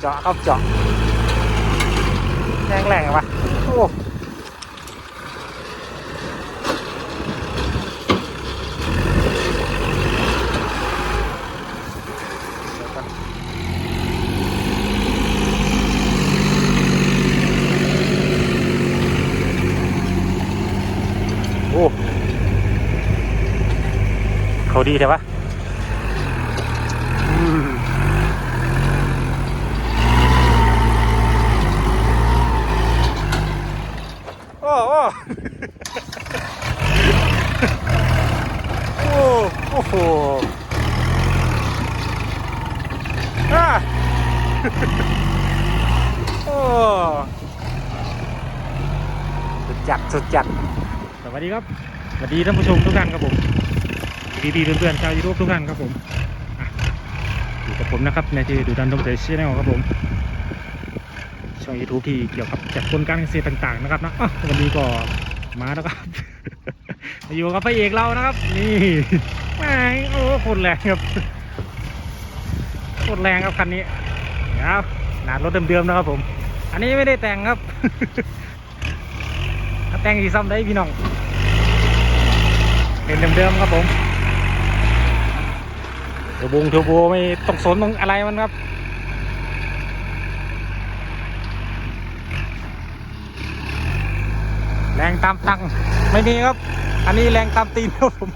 เจาะครับเจาะแรงแรงๆวะโอ้โอ้เขาดีแต่วะ โอ้โอ้โหอ่าโอ้สุดจัดสุดจัดสวัสดีครับสวัสดีท่านผู้ชมทุกท่านครับผมพี่พี่ๆเพื่อนๆชาวยูทูบทุกท่านครับผมอยู่กับผมนะครับในที่ดูดันดงเตอร์ชแนลครับผม ช่อง YouTube ที่เกี่ยวกับจัดกลการเกษตรต่างๆนะครับนะอันนี้ก็มาแล้วครับ มาอยู่กับพระเอกเรานะครับ นี่แม่โอ้โคตรแรงครับโคตรแรงครับคันนี้เดี๋ยวหนารถเดิมๆนะครับผม อันนี้ไม่ได้แต่งครับ แต่งสีซ้ำได้พี่น้องเป็นเดิมๆครับผมเทอร์โบงเทอร์โบไม่ต้องสนตรงอะไรมันครับ แรงตามตังไม่มีครับ อันนี้แรงตามตีนครับผม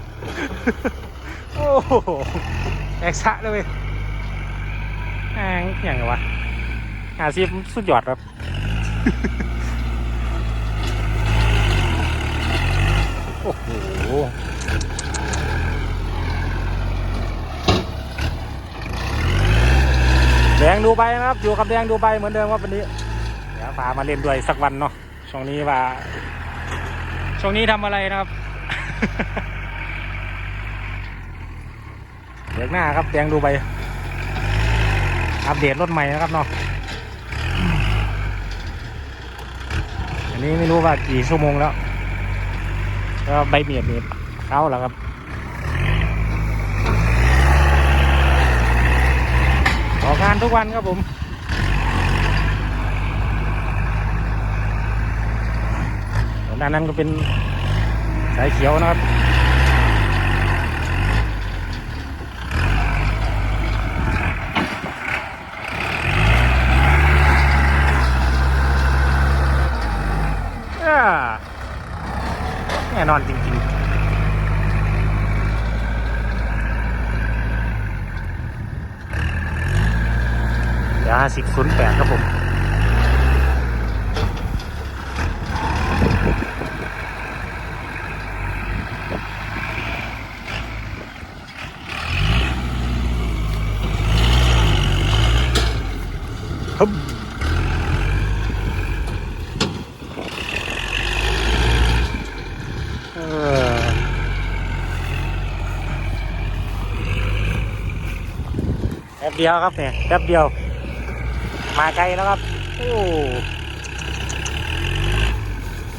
โอ้โหแอกซะเลยแองอย่างไงวะหาซีฟสุดยอดครับโอ้โหแดงดูใบนะครับ อยู่กับแดงดูใบเหมือนเดิมครับวันนี้เดี๋ยวพามาเล่นด้วยสักวันเนาะช่วงนี้ว่า ช่วงนี้ทำอะไรนะครับ เดี๋ยวหน้าครับแดงดูไป อัปเดตรถใหม่นะครับเนาะอันนี้ไม่รู้ว่ากี่ชั่วโมงแล้ว ก็ใบเมียดเมียดเข้าแล้วครับออกงานทุกวันครับผม ส่วน ด้านนั้นก็เป็นสายเขียวนะครับแน่นอนจริงๆเดี๋ยวห้าสิบศูนย์แปดครับผม ป๊บเดียวครับเนี่ยแป๊บเดียว มาไกลแล้วครับ โอ้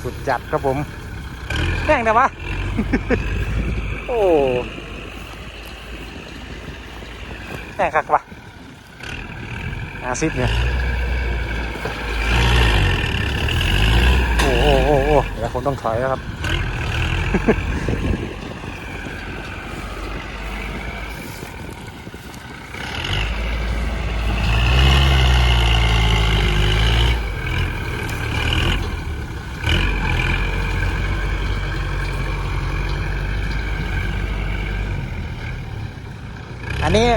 สุดจัดครับผมแม่งแต่วะโอ้แม่งคักวะอาซิดเนี่ยโอ้โอ้โอ้โอ้เดี๋ยวผมต้องถอยแล้วครับ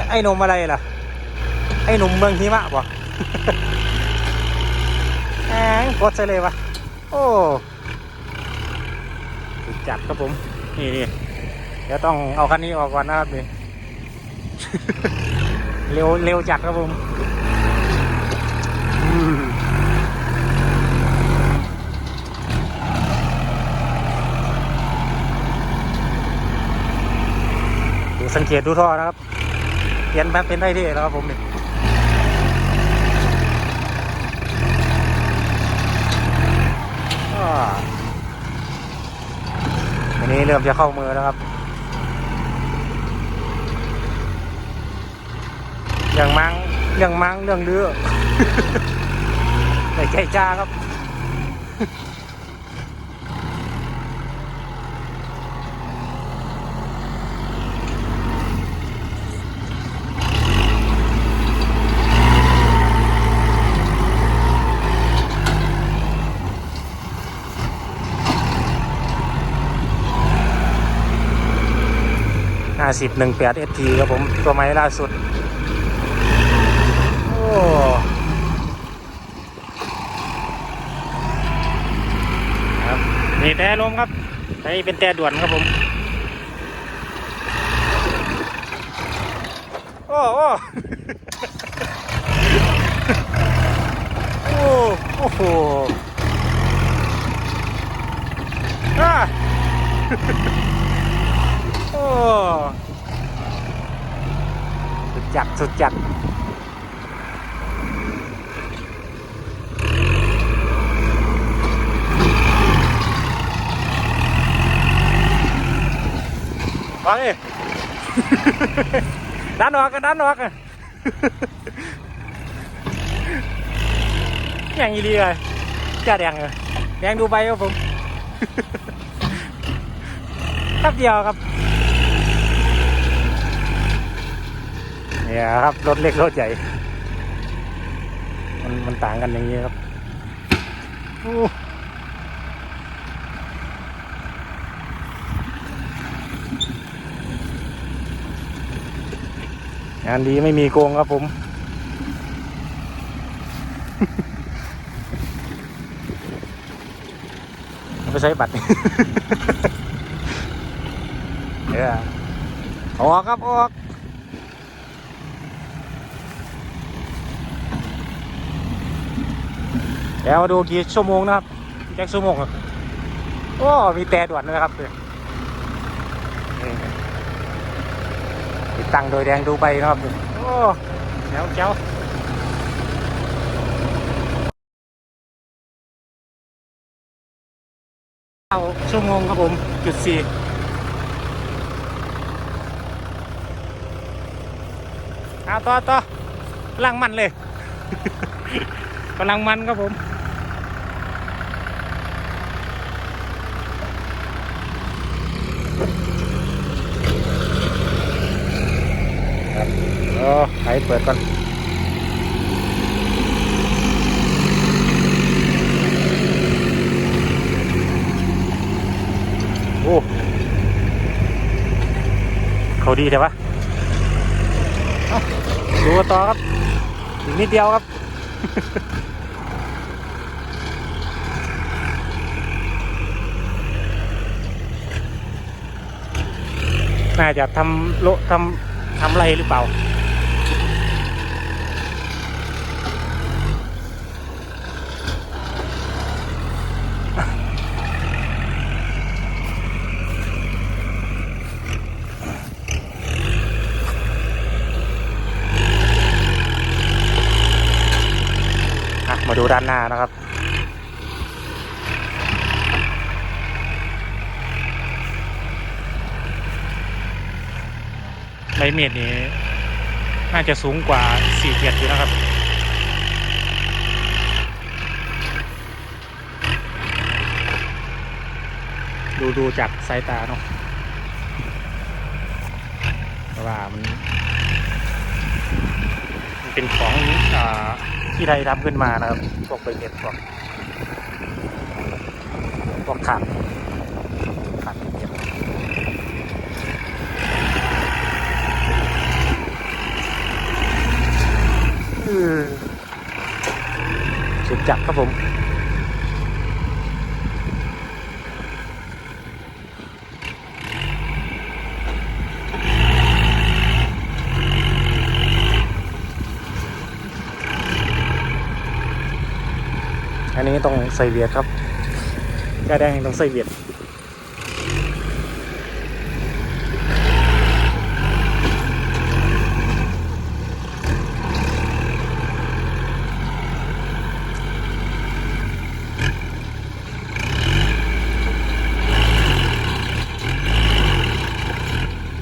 ไอ้หนุ่มอะไรล่ะ ไอ้หนุ่มเมืองหิมะป่ะแหงกดใส่เลยวะโอ้จัดครับผม นี่นี่เดี๋ยวต้องเอาคันนี้ออกก่อนนะครับนี่เร็วเร็วจัดครับผมสังเกตดูท่อนะครับ เปลี่ยนแบบเป็นได้ที่แล้วครับผมนี่อ่าอันนี้เริ่มจะเข้ามือแล้วครับ เรื่องมังเรื่องมังเรื่องเรือแต่ใจจ้าครับ ห้าสิบหนึ่งแปดเอทีครับผม ตัวใหม่ล่าสุด โอ้ครับนี่แต่ลมครับอันนี้เป็นแต่ด่วนครับผม โอ้โอ้โอ้โหอ่าโอ้ สุดจัดสุดจัดฟังดิดันออกกันดันออกกันอย่างนี้ดีเลยจ้าแดงเลยแดงดูใบครับผมแป๊บเดียวครับ เนี่ยครับรถเล็กรถใหญ่ มันมันต่างกันอย่างนี้ครับงานดีไม่มีโกงครับผมเอาไปใช้บัตรเดี๋ยออกครับ ออก ดี๋ยวมาดูกี่ชั่วโมงนะครับแจ็คชั่วโมงครับโอ้มีแต่ด่วนด้วยนะครับเนี่ยนี่ติดตั้งโดยแดงดูใบนะครับโอ้แจ๋วแจ๋วเาชั่วโมงครับผมจุดสี่เอาต่อต่อกำลังมันเลย กำลังมันครับผม ครับเออไขเปิดก่อนโอ้เขาดีใช่ปะดูต่อครับอีกนิดเดียวครับน่าจะทำโลทำ ทำไรหรือเปล่าอะมาดูด้านหน้านะครับ เมตรนี้น่าจะสูงกว่า4เกียรอยู่นะครับ ดูดูจากสายตาเนาะว่ามันมันเป็นของอที่ไทยทำขึ้นมานะครับพวกใบเม็ดพวกพวกขันขันเม็ด อืม สุดจัดครับผม อันนี้ต้องใส่เวียดครับแก้แดงต้องใส่เวียด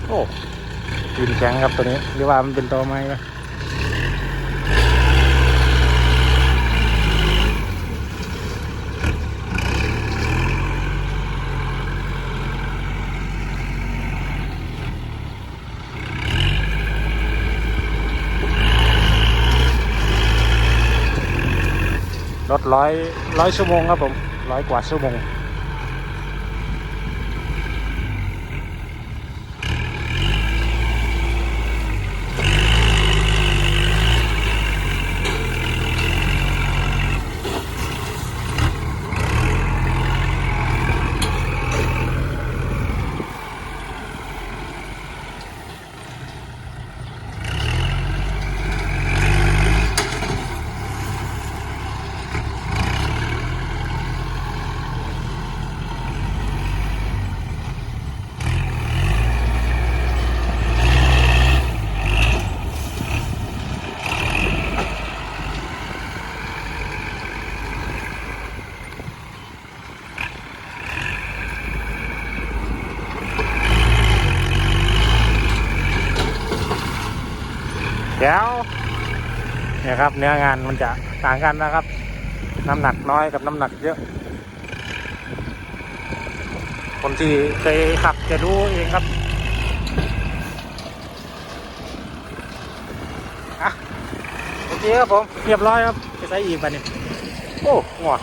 โอ้กินแข็งครับตัวนี้หรือว่ามันเป็นตัวไม้นะรถร้อยร้อยชั่วโมงครับผมร้อยกว่าชั่วโมง เดี๋ยวเนี่ยครับเนื้องานมันจะต่างกันนะครับ น้ำหนักน้อยกับน้ำหนักเยอะ คนที่เคยขับจะรู้เองครับอะโอเคครับผมเรียบร้อยครับไปใส่อีกบันนี้โอ้หัว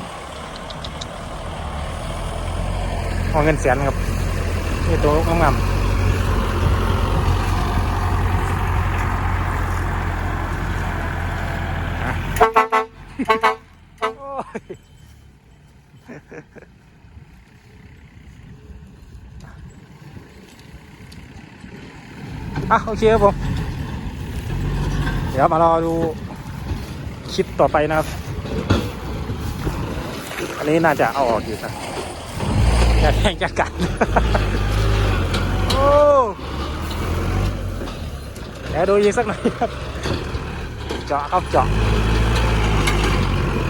หัวเงินแสนครับนี่ตัวงามๆ โอ้ยอะโอเคครับผม เดี๋ยวมารอดูคลิปต่อไปนะครับ อันนี้น่าจะเอาออกอยู่นะอย่าแข่งจะกัดโอ้เดี๋ยวดูอีกสักหน่อยครับ เจาะครับเจาะ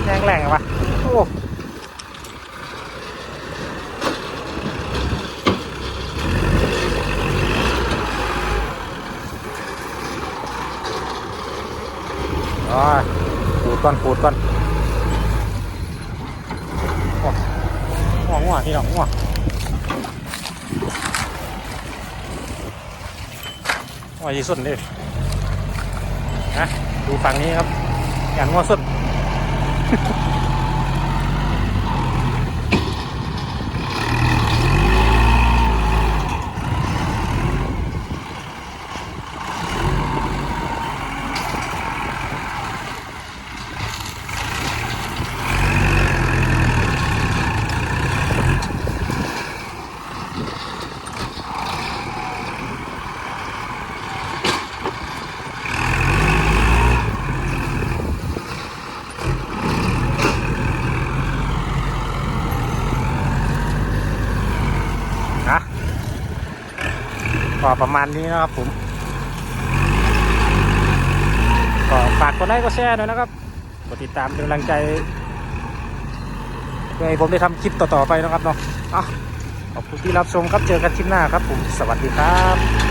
แรงแรงๆวะโอ้อ๋อขูดก่อนขูดก่อนโอ้ง่วงง่วงพี่น้องง่วงง่วยี่สุดเลยนะดูฝั่งนี้ครับอย่างง่วสุด ก็ประมาณนี้นะครับผมก็ฝากกดไลค์กดแชร์ด้วยนะครับกดติดตามเป็นกำลังใจเพื่อให้ผมได้ทำคลิปต่อๆไปนะครับเนาะอะขอบคุณที่รับชมครับเจอกันคลิปหน้าครับผมสวัสดีครับ